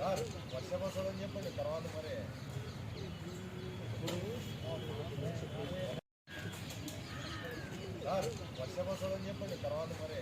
Sir వర్షం వస్తుందని చెప్పండి. తర్వాత మరి సార్ వర్షం వస్తుందని చెప్పండి. తర్వాత మరి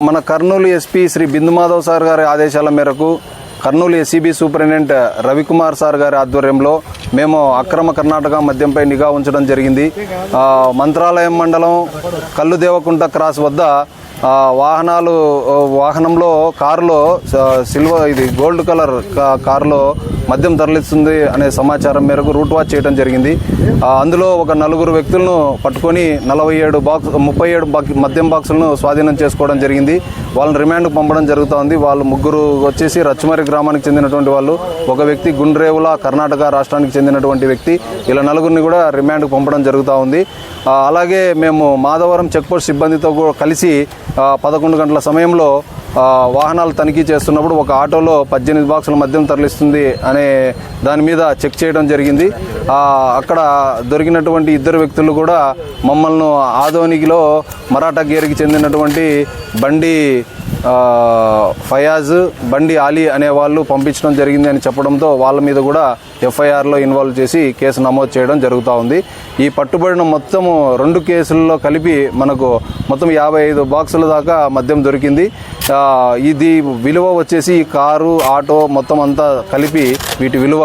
మన కర్నూలు ఎస్పీ శ్రీ బిందుమాధవ్ సార్ గారి ఆదేశాల మేరకు Kurnool SCB superintendent Ravikumar sir గారి ఆధ్వర్యంలో మేము అక్రమ కర్ణాటక మద్యంపై నిఘా ఉంచడం జరిగింది. మంత్రాలయం మండలం కల్లు దేవకుంట క్రాస్ వద్ద వాహనాలు వాహనంలో కారులో సిల్వర్ ఇది గోల్డ్ కలర్ కారులో మద్యం తరలిస్తుంది అనే సమాచారం మేరకు రూట్ వాచ్ చేయడం జరిగింది. అందులో ఒక నలుగురు వ్యక్తులను పట్టుకొని నలభై ఏడు బాక్స్ ముప్పై ఏడు బాక్- మద్యం బాక్సులను స్వాధీనం చేసుకోవడం జరిగింది. వాళ్ళని రిమాండ్కు పంపడం జరుగుతోంది. వాళ్ళు ముగ్గురు వచ్చేసి రచ్చమరి గ్రామానికి చెందినటువంటి వాళ్ళు. ఒక వ్యక్తి గుండ్రేవుల కర్ణాటక రాష్ట్రానికి చెందినటువంటి వ్యక్తి. ఇలా నలుగురిని కూడా రిమాండ్కు పంపడం జరుగుతూ ఉంది అలాగే మేము మాధవరం చెక్పోస్ట్ సిబ్బందితో కూడా కలిసి పదకొండు గంటల సమయంలో వాహనాలు తనిఖీ చేస్తున్నప్పుడు ఒక ఆటోలో పద్దెనిమిది బాక్సుల మద్యం తరలిస్తుంది అనే దాని మీద చెక్ చేయడం జరిగింది. అక్కడ దొరికినటువంటి ఇద్దరు వ్యక్తులు కూడా మమ్మల్ని ఆదోనికిలో మరాఠా గేరికి చెందినటువంటి బండి ఫయాజ్ బండి ఆలీ అనే వాళ్ళు పంపించడం జరిగింది అని చెప్పడంతో వాళ్ళ మీద కూడా ఎఫ్ఐఆర్లో ఇన్వాల్వ్ చేసి కేసు నమోదు చేయడం జరుగుతూ ఉంది. ఈ పట్టుబడిన మొత్తము రెండు కేసుల్లో కలిపి మనకు మొత్తం యాభై ఐదు బాక్సుల దాకా మద్యం దొరికింది. ఇది విలువ వచ్చేసి ఈ కారు ఆటో మొత్తం అంతా కలిపి వీటి విలువ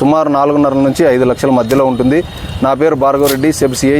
సుమారు నాలుగున్నర నుంచి ఐదు లక్షల మధ్యలో ఉంటుంది. నా పేరు భార్గవరెడ్డి సెబ్సిఏ